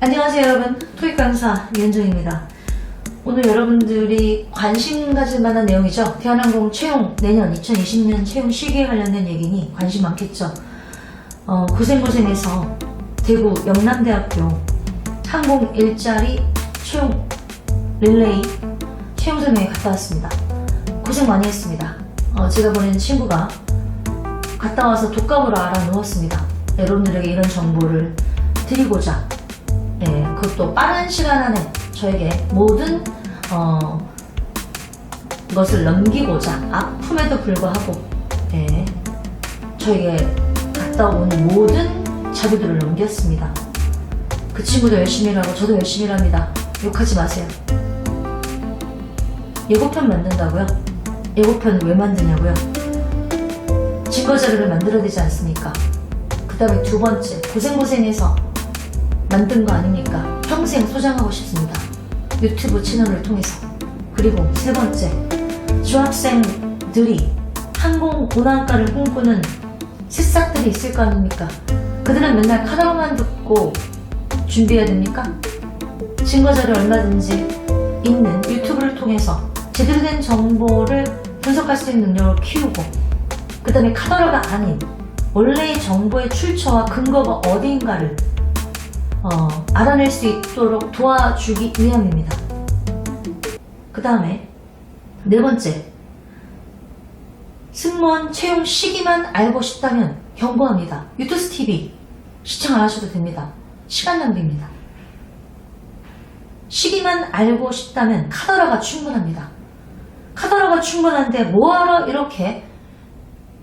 안녕하세요 여러분. 토익 강사 이현정입니다. 오늘 여러분들이 관심 가질 만한 내용이죠? 대한항공 채용 내년 2020년 채용 시기에 관련된 얘기니 관심 많겠죠? 어, 고생고생해서 대구 영남대학교 항공 일자리 채용 릴레이 채용 설명회 갔다 왔습니다. 고생 많이 했습니다. 어, 제가 보낸 친구가 갔다 와서 독감으로 알아 누웠습니다 여러분들에게 이런 정보를 드리고자 네, 그것도 빠른 시간 안에 저에게 모든 어, 것을 넘기고자 아픔에도 불구하고 네, 저에게 갔다 온 모든 자료들을 넘겼습니다. 그 친구도 열심히 일하고 저도 열심히 일합니다. 욕하지 마세요. 예고편 만든다고요? 예고편 왜 만드냐고요? 증거 자료를 만들어야 되지 않습니까? 그 다음에 두 번째 고생고생해서 만든 거 아닙니까? 평생 소장하고 싶습니다. 유튜브 채널을 통해서. 그리고 세 번째, 중학생들이 항공 고난가를 꿈꾸는 새싹들이 있을 거 아닙니까? 그들은 맨날 카더로만 듣고 준비해야 됩니까? 증거자료 얼마든지 있는 유튜브를 통해서 제대로 된 정보를 분석할 수 있는 능력을 키우고 그 다음에 카더라가 아닌 원래의 정보의 출처와 근거가 어디인가를 어, 알아낼 수 있도록 도와주기 위함입니다. 그 다음에 네 번째, 승무원 채용 시기만 알고 싶다면 경고합니다. 유투스 TV 시청 안 하셔도 됩니다. 시간 낭비입니다. 시기만 알고 싶다면 카더라가 충분합니다. 카더라가 충분한데 뭐하러 이렇게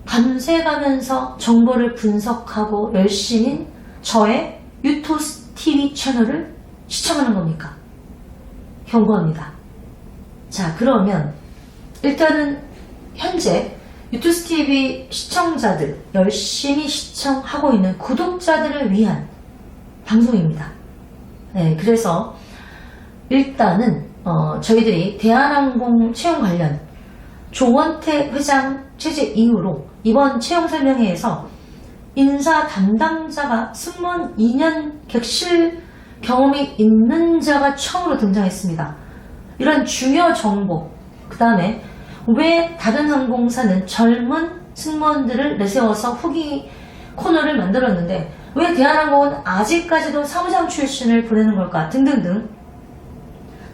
밤새 가면서 정보를 분석하고 열심인 저의 유토스 TV 채널을 시청하는 겁니까? 경고합니다. 자, 그러면 일단은 현재 유토스 TV 시청자들, 열심히 시청하고 있는 구독자들을 위한 방송입니다. 네, 그래서 일단은 어, 저희들이 대한항공 채용 관련 조원태 회장 체제 이후로 이번 채용 설명회에서 인사 담당자가 승무원 2년 객실 경험이 있는 자가 처음으로 등장했습니다. 이런 중요 정보, 그 다음에 왜 다른 항공사는 젊은 승무원들을 내세워서 후기 코너를 만들었는데 왜 대한항공은 아직까지도 사무장 출신을 보내는 걸까 등등등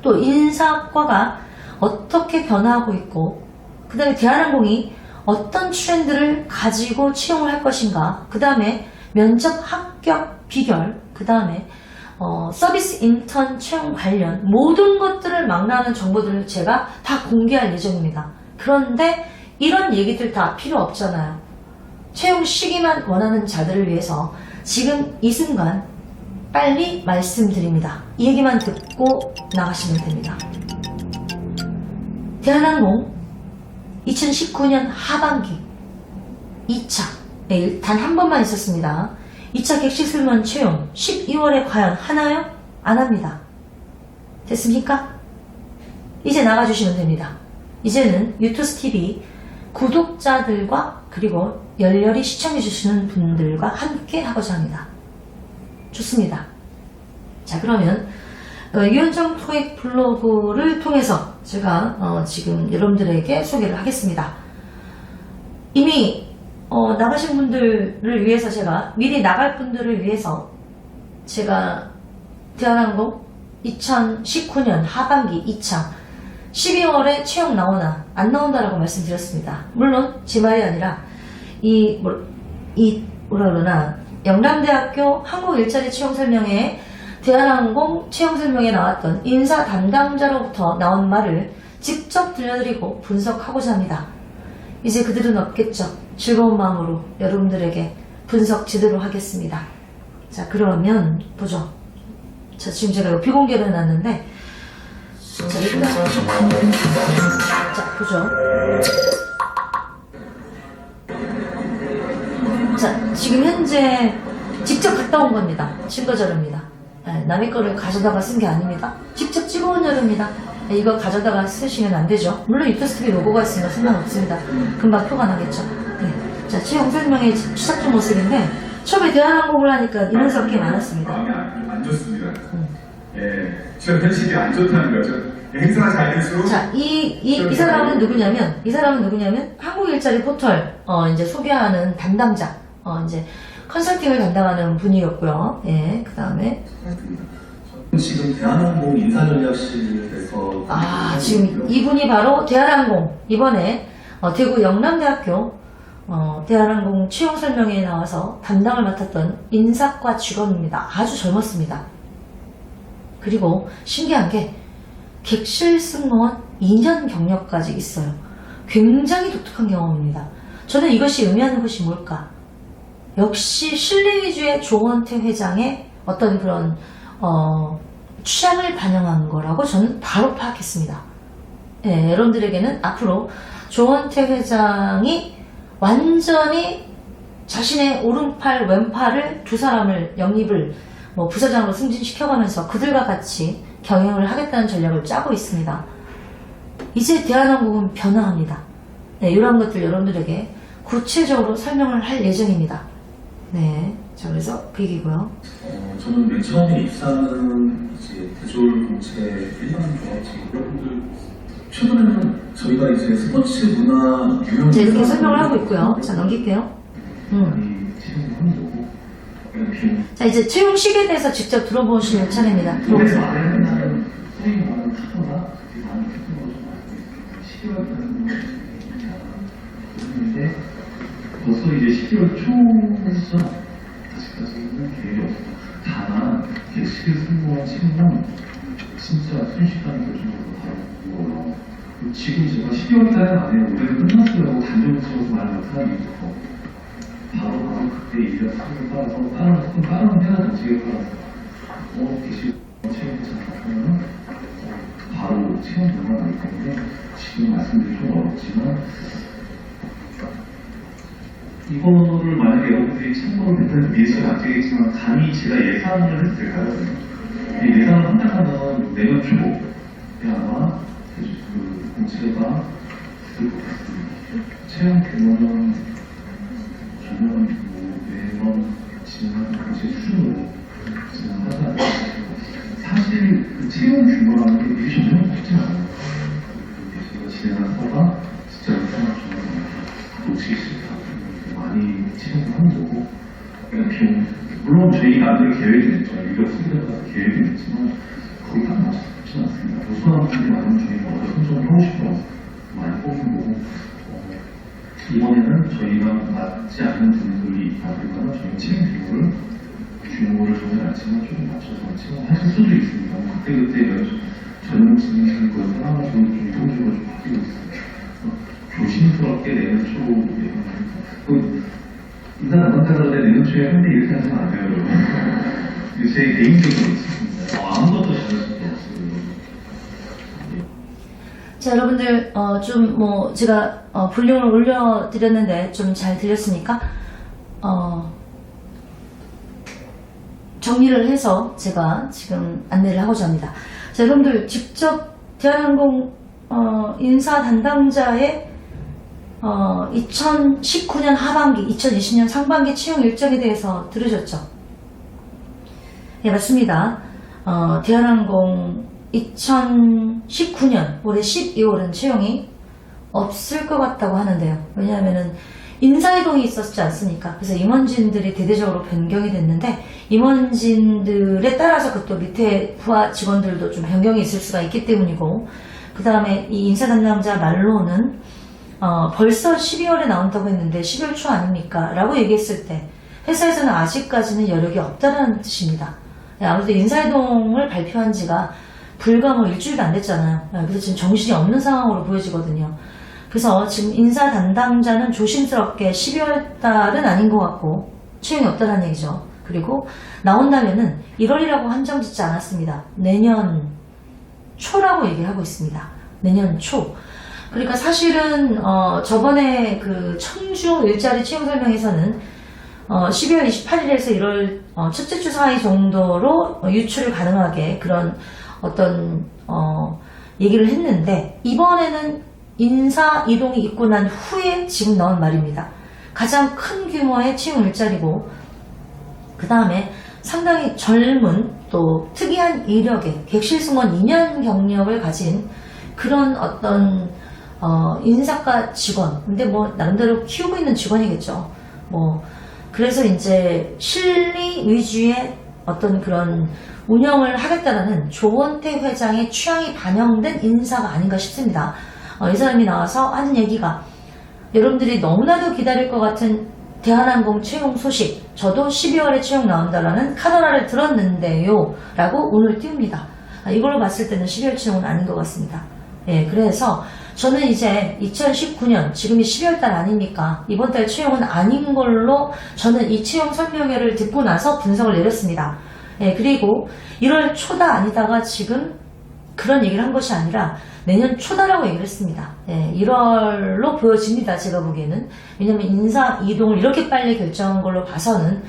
또 인사과가 어떻게 변화하고 있고 그 다음에 대한항공이 어떤 트렌드를 가지고 채용을 할 것인가 그 다음에 면접 합격 비결 그 다음에 어, 서비스 인턴 채용 관련 모든 것들을 망라하는 정보들을 제가 다 공개할 예정입니다. 그런데 이런 얘기들 다 필요 없잖아요. 채용 시기만 원하는 자들을 위해서 지금 이 순간 빨리 말씀드립니다. 이 얘기만 듣고 나가시면 됩니다. 대한항공 2019년 하반기 2차 네, 단한 번만 있었습니다. 2차 객실 승무원 채용 12월에 과연 하나요? 안 합니다. 됐습니까? 이제 나가주시면 됩니다. 이제는 유투스TV 구독자들과 그리고 열렬히 시청해주시는 분들과 함께 하고자 합니다. 좋습니다. 자 그러면 어, 유현정 토익 블로그를 통해서 제가 어, 지금 여러분들에게 소개를 하겠습니다. 이미 어, 나가신 분들을 위해서 제가 미리 나갈 분들을 위해서 제가 대한항공 2019년 하반기 2차 12월에 채용 나오나 안 나온다라고 말씀드렸습니다. 물론 제 말이 아니라 이, 뭐, 이 뭐라 그러나 영남대학교 한국 일자리 채용 설명회에 대한항공 채용 설명에 나왔던 인사 담당자로부터 나온 말을 직접 들려드리고 분석하고자 합니다. 이제 그들은 없겠죠. 즐거운 마음으로 여러분들에게 분석 제대로 하겠습니다. 자, 그러면 보죠. 자, 지금 제가 이거 비공개로 해놨는데 자, 일단 자, 보죠. 자, 지금 현재 직접 갔다 온 겁니다. 증거 자료입니다. 네, 남의 거를 가져다가 쓴 게 아닙니다. 직접 찍어온 자료입니다. 네, 이거 가져다가 쓰시면 안 되죠. 물론 유토스트비 로고가 있으면 상관없습니다. 금방 표가 나겠죠. 네. 자, 채용 설명의 시작된 모습인데, 처음에 대한항공을 하니까 이런 게 많았습니다. 안, 안 좋습니다. 예, 저 현실이 안 좋다는 거죠. 행사가 잘 될수록 자, 이, 이, 이 사람은 누구냐면, 이 사람은 누구냐면, 한국 일자리 포털, 어, 이제 소개하는 담당자, 어, 이제 컨설팅을 담당하는 분이었고요. 예, 그 다음에, 지금 대한항공 인사전략실에서 아, 지금 이분이 바로 대한항공, 이번에, 어, 대구 영남대학교, 어, 대한항공 채용 설명회에 나와서 담당을 맡았던 인사과 직원입니다. 아주 젊었습니다. 그리고 신기한 게, 객실 승무원 2년 경력까지 있어요. 굉장히 독특한 경험입니다. 저는 이것이 의미하는 것이 뭘까? 역시 실리 위주의 조원태 회장의 어떤 그런 어, 취향을 반영한 거라고 저는 바로 파악했습니다. 예, 여러분들에게는 앞으로 조원태 회장이 완전히 자신의 오른팔, 왼팔을 두 사람을 영입을 뭐 부사장으로 승진시켜가면서 그들과 같이 경영을 하겠다는 전략을 짜고 있습니다. 이제 대한항공은 변화합니다. 네, 이런 것들 여러분들에게 구체적으로 설명을 할 예정입니다. 네, 자 그래서 그 얘기고요. 어, 저는 맨 처음에 입사는 이제 대졸 공채 1년 좋았지 여러분들 최근에는 저희가 이제 스포츠 문화 유형 이제 이렇게 설명을 하고 있고요. 자 넘길게요. 음. 거고 이렇게 자 이제 채용식에 대해서 직접 들어보시는 차례입니다. 들어보세요. 말하는 소위 말하는 타도가 되게 많이 같은 걸좀 알고 있어요. 12월 했는데 벌써 이제 12월 초에서 아직까지는 계획이 없어요. 다만 객실 승무원 채용은 진짜 순식간에 결정적으로 바로 그거예요. 지금 제가 12월 달에 안 해요. 올해는 끝났어요. 단정을 찍어서 말하는 사람이 있어서 바로 바로 그때 일을 사을 따라서 다른 조금 다른 회사 정책에 따라서 어 객실 채용자 그러면 어, 바로 채용 결과가 나기 때문에 지금 말씀드리기 좀 어렵지만 이거를 만약에 여러분들이 참고로 예측을 안 되겠지만 감히 제가 예상을 해도 될까요? 이 예상을 한다면 내년 초에 아마 그 공채가 될것 같습니다. 채용 규모는 저는 뭐 매번 진행하는 공채 수준으로 진행하지 않습니다. 사실 그 채용 규모라는 게 미리 정해놓고 싶지 않아요. 물론 저희 나름의 계획은 있죠. 수비를 가서 계획은 있지만 거의 다 맞지 않습니다. 우수한 분들이 많으면 저희가 어떤 선정을 하고 싶어서 많이 뽑은 거고 어, 이번에는 저희가 맞지 않는 분들이 있다면 저희 채용 규모를 규모를 정하지 않지만 조금 맞춰서 채용하실 수도 있습니다. 그때그때 면 전용 진행하는 거에 따라 저희 좀 이동적으로 좀 바뀌고 있습니다. 어, 조심스럽게 내년 초 예상합니다. 그 인사 나간다고 내 내년 초에 한대 이렇게 안 돼요, 여러분. 이게 제 개인적인 있습니다. 어, 아무것도 잘할 수도 없어요. 자 여러분들 어, 좀 뭐 제가 어, 볼륨을 올려드렸는데 좀 잘 들렸습니까? 어, 정리를 해서 제가 지금 안내를 하고자 합니다. 자 여러분들 직접 대한항공 어, 인사 담당자의 어, 2019년 하반기, 2020년 상반기 채용 일정에 대해서 들으셨죠? 예, 맞습니다. 어, 대한항공 2019년 올해 12월은 채용이 없을 것 같다고 하는데요. 왜냐하면은 인사이동이 있었지 않습니까? 그래서 임원진들이 대대적으로 변경이 됐는데 임원진들에 따라서 그 또 밑에 부하 직원들도 좀 변경이 있을 수가 있기 때문이고 그 다음에 이 인사 담당자 말로는 어, 벌써 12월에 나온다고 했는데 12월 초 아닙니까? 라고 얘기했을 때 회사에서는 아직까지는 여력이 없다는 뜻입니다. 네, 아무래도 인사이동을 발표한 지가 불과 뭐 일주일도 안 됐잖아요. 네, 그래서 지금 정신이 없는 상황으로 보여지거든요. 그래서 지금 인사 담당자는 조심스럽게 12월 달은 아닌 것 같고 채용이 없다는 얘기죠. 그리고 나온다면은 1월이라고 한정 짓지 않았습니다. 내년 초라고 얘기하고 있습니다. 내년 초. 그러니까 사실은 어, 저번에 그 청주 일자리 채용 설명에서는 어, 12월 28일에서 1월 어, 첫째 주 사이 정도로 어, 유출을 가능하게 그런 어떤 어, 얘기를 했는데 이번에는 인사 이동이 있고 난 후에 지금 나온 말입니다. 가장 큰 규모의 채용 일자리고 그 다음에 상당히 젊은 또 특이한 이력의 객실 승무원 2년 경력을 가진 그런 어떤 어, 인사과 직원. 근데 뭐 나름대로 키우고 있는 직원이겠죠. 뭐 그래서 이제 실리 위주의 어떤 그런 운영을 하겠다라는 조원태 회장의 취향이 반영된 인사가 아닌가 싶습니다. 어, 이 사람이 나와서 하는 얘기가 여러분들이 너무나도 기다릴 것 같은 대한항공 채용 소식 저도 12월에 채용 나온다라는 카더라를 들었는데요. 라고 오늘 띄웁니다. 아, 이걸로 봤을 때는 12월 채용은 아닌 것 같습니다. 예, 그래서 저는 이제 2019년 지금이 12월 달 아닙니까 이번 달 채용은 아닌 걸로 저는 이 채용 설명회를 듣고 나서 분석을 내렸습니다 예, 그리고 1월 초다 아니다가 지금 그런 얘기를 한 것이 아니라 내년 초다라고 얘기를 했습니다. 예, 1월로 보여집니다. 제가 보기에는. 왜냐면 인사 이동을 이렇게 빨리 결정한 걸로 봐서는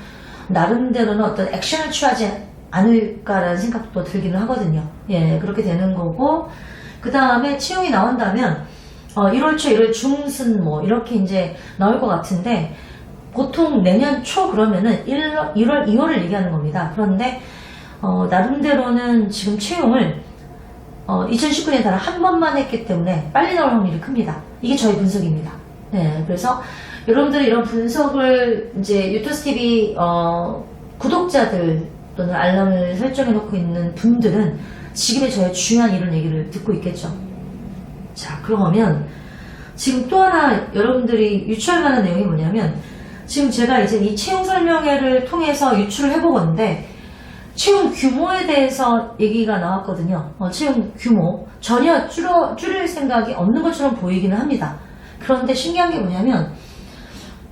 나름대로는 어떤 액션을 취하지 않을까라는 생각도 들기는 하거든요. 예, 그렇게 되는 거고 그 다음에 채용이 나온다면 어, 1월 초, 1월 중순 뭐 이렇게 이제 나올 것 같은데 보통 내년 초 그러면은 1월, 1월 2월을 얘기하는 겁니다. 그런데 어, 나름대로는 지금 채용을 어, 2019년에 따라 한 번만 했기 때문에 빨리 나올 확률이 큽니다. 이게 저희 분석입니다. 네, 그래서 여러분들이 이런 분석을 이제 유토스 TV 어, 구독자들 또는 알람을 설정해 놓고 있는 분들은 지금의 저의 중요한 이런 얘기를 듣고 있겠죠. 자, 그러면 지금 또 하나 여러분들이 유추할 만한 내용이 뭐냐면 지금 제가 이제 이 채용 설명회를 통해서 유추를 해보건데 채용 규모에 대해서 얘기가 나왔거든요. 어, 채용 규모 전혀 줄어, 줄일 생각이 없는 것처럼 보이기는 합니다. 그런데 신기한 게 뭐냐면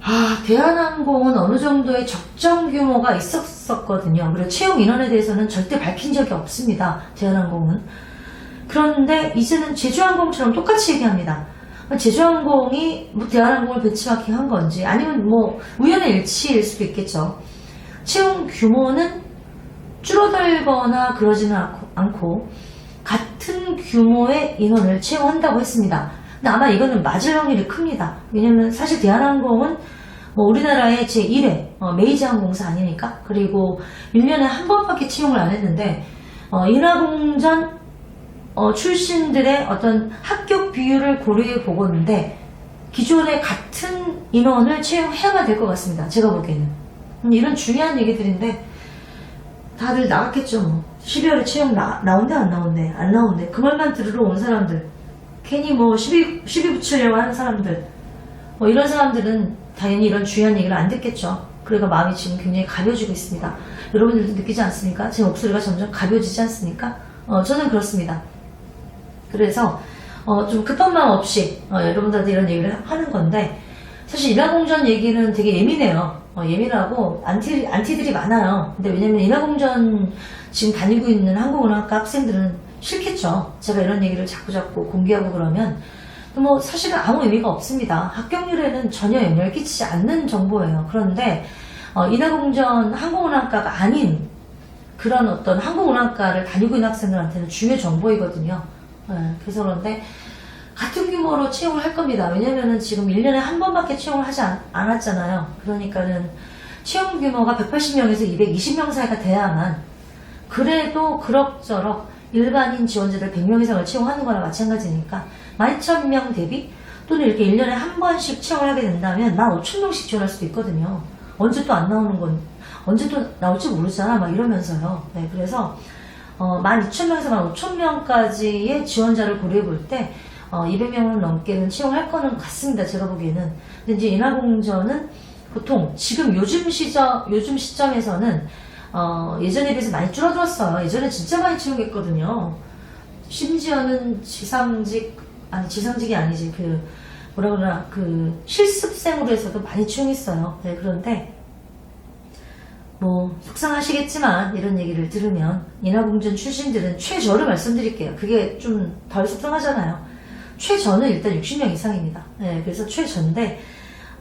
아 대한항공은 어느 정도의 적정 규모가 있었었거든요. 그리고 채용 인원에 대해서는 절대 밝힌 적이 없습니다. 대한항공은 그런데 이제는 제주항공처럼 똑같이 얘기합니다. 제주항공이 뭐 대한항공을 배치마킹 한 건지 아니면 뭐 우연의 일치일 수도 있겠죠. 채용 규모는 줄어들거나 그러지는 않고 같은 규모의 인원을 채용한다고 했습니다. 근데 아마 이거는 맞을 확률이 큽니다. 왜냐면 사실 대한항공은 뭐 우리나라의 제1회 어, 메이저 항공사 아니니까 그리고 1년에 한 번밖에 채용을 안 했는데 어, 인하공전 어, 출신들의 어떤 합격 비율을 고려해 보건데 기존에 같은 인원을 채용해야만 될 것 같습니다. 제가 보기에는 음, 이런 중요한 얘기들인데 다들 나갔겠죠 뭐 12월에 채용 나, 나온대 안 나온대 안 나온대 그 말만 들으러 온 사람들 괜히 뭐 시비, 시비 붙이려고 하는 사람들 뭐 이런 사람들은 당연히 이런 중요한 얘기를 안 듣겠죠 그러니까 마음이 지금 굉장히 가벼워지고 있습니다 여러분들도 느끼지 않습니까? 제 목소리가 점점 가벼워지지 않습니까? 어, 저는 그렇습니다 그래서 어, 좀 급한 마음 없이 어, 여러분들한테 이런 얘기를 하는 건데 사실 인하공전 얘기는 되게 예민해요. 어, 예민하고 안티, 안티들이 많아요. 근데 왜냐면 인하공전 지금 다니고 있는 항공운항학과 학생들은 싫겠죠. 제가 이런 얘기를 자꾸 자꾸 공개하고 그러면 뭐 사실은 아무 의미가 없습니다. 합격률에는 전혀 영향을 끼치지 않는 정보예요. 그런데 어, 인하공전 항공운항과가 아닌 그런 어떤 항공운항과를 다니고 있는 학생들한테는 중요 정보이거든요. 네, 그래서 그런데 같은 규모로 채용을 할 겁니다. 왜냐면은 지금 1년에 한 번밖에 채용을 하지 않, 않았잖아요. 그러니까는 채용 규모가 180명에서 220명 사이가 돼야만 그래도 그럭저럭 일반인 지원자들 100명 이상을 채용하는 거나 마찬가지니까 11,000명 대비 또는 이렇게 1년에 한 번씩 채용을 하게 된다면 15,000명씩 지원할 수도 있거든요. 언제 또 안 나오는 건 언제 또 나올지 모르잖아 막 이러면서요. 네, 그래서 어, 12,000명에서 15,000명까지의 지원자를 고려해 볼 때, 어, 200명을 넘게는 채용할 거는 같습니다. 제가 보기에는. 근데 이제 인하공전은 보통 지금 요즘 시점, 요즘 시점에서는, 어, 예전에 비해서 많이 줄어들었어요. 예전에 진짜 많이 채용했거든요. 심지어는 지상직, 아니, 지상직이 아니지. 그, 뭐라 그러나, 그, 실습생으로 해서도 많이 채용했어요. 네, 그런데, 뭐 속상하시겠지만 이런 얘기를 들으면 인하공전 출신들은 최저를 말씀드릴게요. 그게 좀 덜 속상하잖아요. 최저는 일단 60명 이상입니다. 네, 그래서 최저인데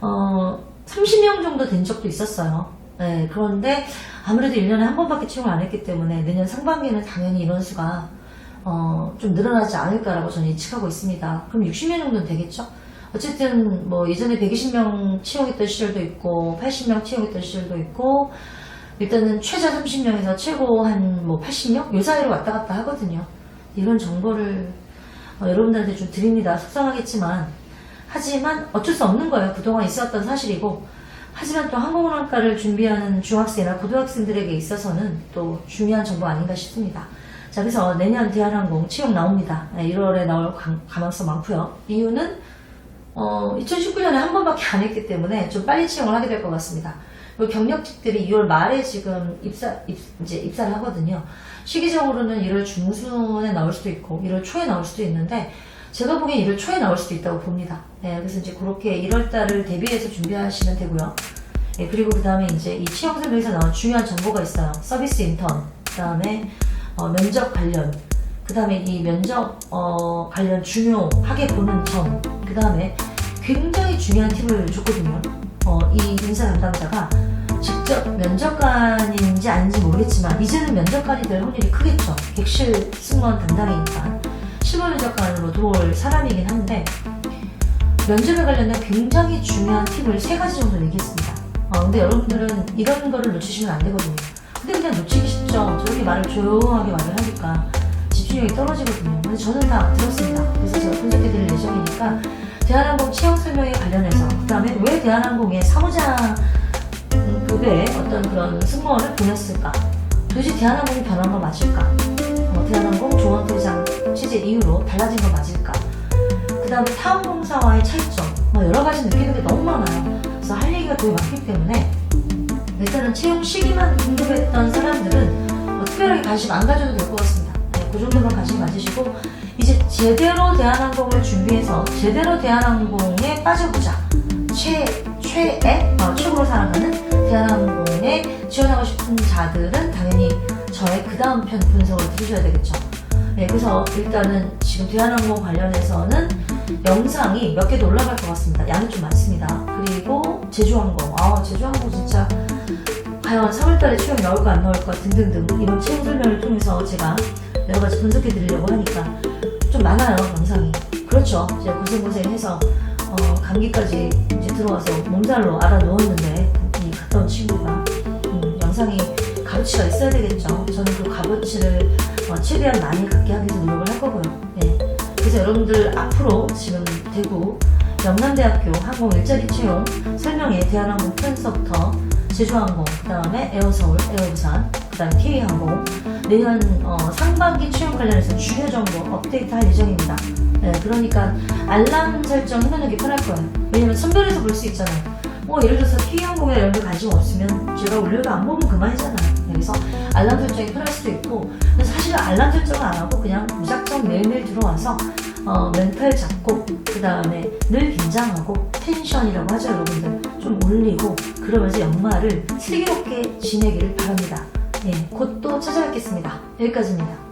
어, 30명 정도 된 적도 있었어요. 네, 그런데 아무래도 1년에 한 번밖에 채용을 안 했기 때문에 내년 상반기에는 당연히 인원수가 어, 좀 늘어나지 않을까라고 저는 예측하고 있습니다. 그럼 60명 정도는 되겠죠? 어쨌든 뭐 예전에 120명 채용했던 시절도 있고 80명 채용했던 시절도 있고 일단은 최저 30명에서 최고 한 뭐 80명 요 사이로 왔다 갔다 하거든요. 이런 정보를 어, 여러분들한테 좀 드립니다. 속상하겠지만 하지만 어쩔 수 없는 거예요. 그동안 있었던 사실이고 하지만 또 항공운항과를 준비하는 중학생이나 고등학생들에게 있어서는 또 중요한 정보 아닌가 싶습니다. 자, 그래서 내년 대한항공 채용 나옵니다. 1월에 나올 가- 가능성 많고요. 이유는 어, 2019년에 한 번밖에 안 했기 때문에 좀 빨리 채용을 하게 될 것 같습니다. 그리고 경력직들이 2월 말에 지금 입사, 입, 이제 입사를 하거든요. 시기적으로는 1월 중순에 나올 수도 있고, 1월 초에 나올 수도 있는데, 제가 보기엔 1월 초에 나올 수도 있다고 봅니다. 네, 그래서 이제 그렇게 1월달을 대비해서 준비하시면 되고요. 예, 그리고 그 다음에 이제 이 채용 설명에서 나온 중요한 정보가 있어요. 서비스 인턴, 그 다음에 어, 면접 관련, 그 다음에 이 면접 어, 관련 중요하게 보는 점, 그 다음에 굉장히 중요한 팁을 줬거든요. 어, 이 인사 담당자가 직접 면접관인지 아닌지 모르겠지만 이제는 면접관이 될 확률이 크겠죠. 객실 승무원 담당이니까 실무 면접관으로 들어올 사람이긴 한데 면접에 관련된 굉장히 중요한 팁을 세 가지 정도 얘기했습니다. 어, 근데 여러분들은 이런 거를 놓치시면 안 되거든요. 근데 그냥 놓치기 쉽죠. 저렇게 말을 조용하게 말을 하니까 집중력이 떨어지거든요. 근데 저는 다 들었습니다. 그래서 제가 분석해 드릴 예정이니까 대한항공 채용 설명에 관련해서 그 다음에 왜 대한항공에 사무장 음, 급의 어떤 그런 승무원을 보냈을까? 도대체 대한항공이 변한 거 맞을까? 어, 대한항공 조원토장 취재 이후로 달라진 거 맞을까? 그 다음에 타운공사와의 차이점, 뭐 여러 가지 느끼는 게 너무 많아요. 그래서 할 얘기가 되게 많기 때문에 일단은 채용 시기만 궁금했던 사람들은 뭐 특별하게 관심 안 가져도 될 것 같습니다. 네, 그 정도만 관심 가지시고 이제 제대로 대한항공을 준비해서 제대로 대한항공에 빠져보자. 최, 최애, 어, 최고로 살아가는 대한항공에 지원하고 싶은 자들은 당연히 저의 그 다음 편 분석을 들으셔야 되겠죠. 네, 그래서 일단은 지금 대한항공 관련해서는 영상이 몇 개도 올라갈 것 같습니다. 양이 좀 많습니다. 그리고 제주항공, 아 제주항공 진짜 과연 3월달에 채용이 나올까 안 나올까 등등등 이번 채용 설명을 통해서 제가 여러 가지 분석해 드리려고 하니까 좀 많아요 영상이. 그렇죠. 제가 고생고생해서 어, 감기까지 이제 들어와서 몸살로 알아 누웠는데 이온 친구가 음, 영상이 값어치가 있어야 되겠죠. 저는 그 값어치를 어, 최대한 많이 갖게 하기 위해서 노력을 할 거고요. 네. 그래서 여러분들 앞으로 지금 대구 영남대학교 항공 일자리 채용 설명회 대한항공 편서부터 제주항공, 그 다음에 에어서울, 에어부산, 그 다음에 K항공 내년 어, 상반기 채용 관련해서 중요 정보 업데이트 할 예정입니다. 네, 그러니까 알람 설정 해놓는 게 편할 거예요. 왜냐면 선별해서 볼 수 있잖아요. 뭐 예를 들어서 K항공에 여러분 관심 없으면 제가 올려도 안 보면 그만이잖아요. 네, 그래서 알람 설정이 편할 수도 있고 근데 사실은 알람 설정을 안 하고 그냥 무작정 매일매일 들어와서 어, 멘탈 잡고 그 다음에 늘 긴장하고 텐션이라고 하죠 여러분들 좀 올리고 그러면서 연말을 슬기롭게 지내기를 바랍니다. 예, 곧 또 찾아뵙겠습니다. 여기까지입니다.